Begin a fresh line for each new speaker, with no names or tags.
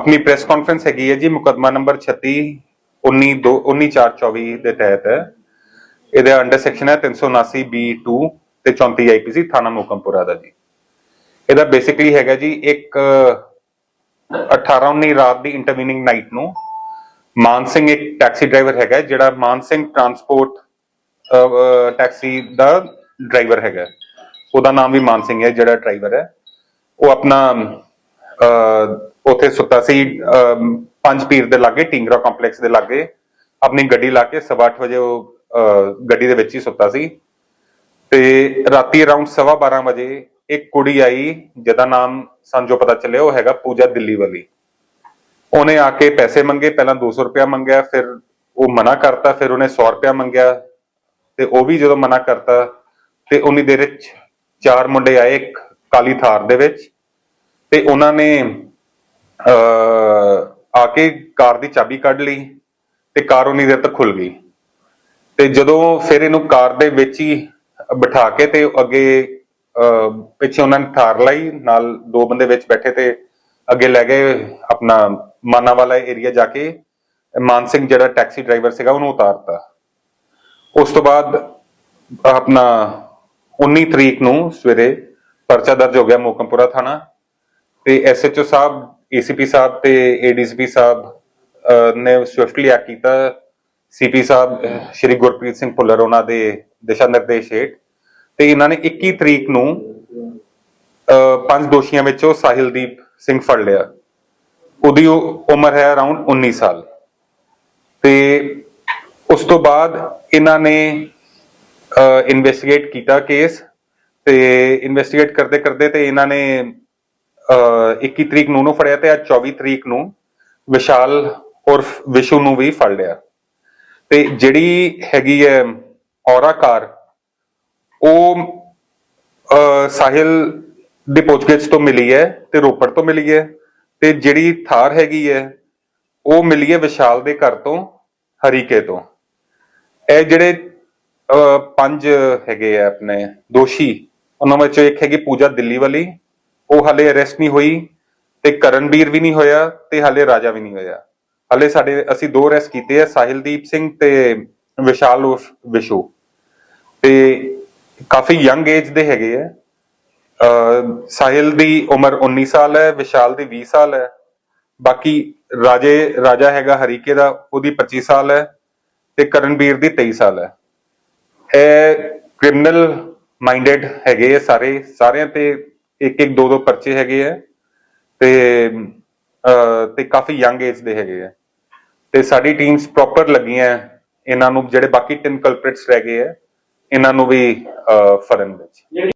ਆਪਣੀ press conference ਹੈਗੀ ਹੈ ਜੀ, ਮੁਕਦਮਾ ਨੰਬਰ 36 19 ਦੋ 19424 ਦੇ ਤਹਿਤ। ਹੈ ਇਹਦੇ ਅੰਡਰ ਸੈਕਸ਼ਨ ਹੈ 379 B2 ਤੇ 34 IPC ਥਾਣਾ ਮੋਕਮਪੁਰਾ ਦਾ ਜੀ। ਇਹਦਾ ਬੇਸਿਕਲੀ ਹੈਗਾ ਜੀ, ਇੱਕ 18 19 ਰਾਤ ਦੀ ਇੰਟਰਵੀਨਿੰਗ ਨਾਈਟ ਨੂੰ ਮਾਨ ਸਿੰਘ ਇੱਕ ਟੈਕਸੀ ਡਰਾਈਵਰ ਹੈਗਾ ਜਿਹੜਾ ਮਾਨ ਸਿੰਘ ਟਰਾਂਸਪੋਰਟ ਟੈਕਸੀ ਦਾ ਡਰਾਈਵਰ ਹੈਗਾ ਉਹਦਾ ਨਾਮ ਵੀ ਮਾਨ ਸਿੰਘ ਹੈ, ਜਿਹੜਾ ਡਰਾਈਵਰ ਹੈ। ਉਹ ਆਪਣਾ ਉੱਥੇ ਸੁੱਤਾ ਸੀ ਪੰਜ ਪੀਰ ਦੇ ਲਾਗੇ, ਟਿੰਗਰਾ ਕੰਪਲੈਕਸ ਦੇ ਲਾਗੇ। ਆਪਣੀ ਗੱਡੀ ਲਾ ਕੇ ਸਵਾ ਅੱਠ ਵਜੇ ਉਹ ਗੱਡੀ ਦੇ ਵਿੱਚ ਹੀ ਸੁੱਤਾ ਸੀ। ਤੇ ਰਾਤੀ ਅਰਾਊਂਡ 12:30 ਵਜੇ ਇੱਕ ਕੁੜੀ ਆਈ, ਜਿਹਦਾ ਨਾਮ ਸਾਨੂੰ ਜੋ ਪਤਾ ਚੱਲਿਆ, ਉਹ ਹੈਗਾ ਪੂਜਾ ਦਿੱਲੀ ਵਾਲੀ ਉਹਨੇ ਆ ਕੇ ਪੈਸੇ ਮੰਗੇ, ਪਹਿਲਾਂ 200 ਰੁਪਇਆ ਮੰਗਿਆ, ਫਿਰ ਉਹ ਮਨਾ ਕਰਤਾ, ਫਿਰ ਉਹਨੇ 100 ਰੁਪਇਆ ਮੰਗਿਆ। ਤੇ ਉਹ ਵੀ ਜਦੋਂ ਮਨਾ ਕਰਤਾ, ਤੇ ਉਨੀ ਦੇਰ ਵਿੱਚ ਚਾਰ ਮੁੰਡੇ ਆਏ ਇੱਕ ਕਾਲੀ ਥਾਰ ਦੇ ਵਿੱਚ। ਤੇ ਉਹਨਾਂ ਨੇ ਆ ਕੇ ਕਾਰ ਦੀ ਚਾਬੀ ਕੱਢ ਲਈ ਤੇ ਕਾਰ ਉਨੀ ਦੇਰ ਤੱਕ ਖੁੱਲ ਗਈ। ਤੇ ਜਦੋਂ ਫਿਰ ਇਹਨੂੰ ਕਾਰ ਦੇ ਵਿੱਚ ਹੀ ਬਿਠਾ ਕੇ ਤੇ ਅੱਗੇ ਪਿੱਛੇ ਉਹਨਾਂ ਨੇ ਥਾਰ ਲਾਈ, ਨਾਲ ਦੋ ਬੰਦੇ ਵਿੱਚ ਬੈਠੇ ਤੇ ਅੱਗੇ ਲੈ ਗਏ ਆਪਣਾ ਮਾਨਾ ਵਾਲਾ ਏਰੀਆ ਜਾ ਕੇ। ਮਾਨ ਸਿੰਘ ਜਿਹੜਾ ਟੈਕਸੀ ਡਰਾਈਵਰ ਸੀਗਾ ਉਹਨੂੰ ਉਤਾਰਤਾ। ਉਸ ਤੋਂ ਬਾਅਦ ਆਪਣਾ 19 ਤਰੀਕ ਨੂੰ ਸਵੇਰੇ ਪਰਚਾ ਦਰਜ ਹੋ ਗਿਆ ਮੋਕਮਪੁਰਾ ਥਾਣਾ। ਤੇ ਐਸਐਚਓ ਸਾਹਿਬ ਏਸੀਪੀ ਸਾਹਿਬ ਤੇ ਏਡੀਸੀਪੀ ਸਾਹਿਬ ਅਹ, ਨੇ ਸਵਿਫਟਲੀ ਐਕਟ ਕੀਤਾ। ਸੀਪੀ ਸਾਹਿਬ ਅਹ, ਸ਼੍ਰੀ ਗੁਰਪ੍ਰੀਤ ਸਿੰਘ ਭੁੱਲਰ ਉਹਨਾਂ ਦੇ ਦਿਸ਼ਾ ਨਿਰਦੇਸ਼ ਹੇਠ। ਤੇ ਇਹਨਾਂ ਨੇ 21 ਤਰੀਕ ਨੂੰ ਪੰਜ ਦੋਸ਼ੀਆਂ ਵਿੱਚੋਂ ਸਾਹਿਲਦੀਪ ਸਿੰਘ ਫੜ ਲਿਆ। ਉਹਦੀ ਉਮਰ ਹੈ ਅਰਾਊਂਡ 19 ਸਾਲ। ਤੇ ਉਸ ਤੋਂ ਬਾਅਦ ਇਹਨਾਂ ਨੇ ਇਨਵੈਸਟੀਗੇਟ ਕੀਤਾ ਕੇਸ ਤੇ ਇਨਵੈਸਟੀਗੇਟ ਕਰਦੇ ਕਰਦੇ ਤੇ ਇਹਨਾਂ ਨੇ 21 ਤਰੀਕ ਨੂੰ ਉਹਨੂੰ ਫੜਿਆ ਤੇ ਅੱਜ 24 ਤਰੀਕ ਨੂੰ ਵਿਸ਼ਾਲ ਉਰਫ ਵਿਸ਼ੂ ਨੂੰ ਵੀ ਫੜ ਲਿਆ। ਤੇ ਜਿਹੜੀ ਹੈਗੀ ਹੈ ਔਰਾਕਾਰ ਉਹ ਸਾਹਿਲ ਦੀ ਪੁੱਛਗਿੱਛ ਤੋਂ ਮਿਲੀ ਹੈ ਤੇ ਰੋਪੜ ਤੋਂ ਮਿਲੀ ਹੈ ਤੇ ਜਿਹੜੀ ਥਾਰ ਹੈਗੀ ਹੈ ਉਹ ਮਿਲੀ ਹੈ ਵਿਸ਼ਾਲ ਦੇ ਘਰ ਤੋਂ ਹਰੀਕੇ ਤੋਂ। ਇਹ ਜਿਹੜੇ ਅਹ, ਪੰਜ ਹੈਗੇ ਆ ਆਪਣੇ ਦੋਸ਼ੀ ਉਹਨਾਂ ਵਿੱਚੋਂ ਇੱਕ ਹੈਗੀ ਪੂਜਾ ਦਿੱਲੀ ਵਾਲੀ ਉਹ ਹਲੇ ਅਰੈਸਟ ਨਹੀਂ ਹੋਈ ਤੇ ਕਰਨਵੀਰ ਵੀ ਨਹੀਂ ਹੋਇਆ ਤੇ ਹਲੇ ਰਾਜਾ ਵੀ ਨਹੀਂ ਹੋਇਆ। ਹਲੇ ਸਾਡੇ, ਅਸੀਂ ਦੋ ਅਰੈਸਟ ਕੀਤੇ ਆ, ਸਾਹਿਲਦੀਪ ਸਿੰਘ ਤੇ ਵਿਸ਼ਾਲ ਵਿਸ਼ੂ। ਤੇ ਕਾਫੀ ਯੰਗ ਏਜ ਦੇ ਹੈਗੇ ਆ। ਸਾਹਿਲ ਦੀ ਉਮਰ 19 ਸਾਲ ਹੈ, ਵਿਸ਼ਾਲ ਦੀ 20 ਸਾਲ ਹੈ। ਬਾਕੀ ਰਾਜੇ, ਰਾਜਾ ਹੈਗਾ ਹਰੀਕੇ ਦਾ, ਉਹਦੀ 25 ਸਾਲ ਹੈ ਤੇ ਕਰਨਵੀਰ ਦੀ 23 ਸਾਲ ਹੈ। ਇਹ ਕ੍ਰਿਮੀਨਲ ਮਾਈਂਡਡ ਹੈਗੇ ਆ ਸਾਰੇ, ਸਾਰਿਆਂ ਤੇ ਇੱਕ ਇੱਕ ਦੋ ਦੋ ਪਰਚੇ ਹੈਗੇ ਆ ਤੇ ਤੇ ਕਾਫੀ ਯੰਗ ਏਜ ਦੇ ਹੈਗੇ ਆ। ਤੇ ਸਾਡੀ ਟੀਮਸ ਪ੍ਰੋਪਰ ਲੱਗੀਆਂ ਇਹਨਾਂ ਨੂੰ ਜਿਹੜੇ ਬਾਕੀ ਤਿੰਨ ਕਲਪ੍ਰਿਟਸ ਰਹਿ ਗਏ ਆ ਇਹਨਾਂ ਨੂੰ ਵੀ ਅਹ, ਫੜਨ ਵਿੱਚ।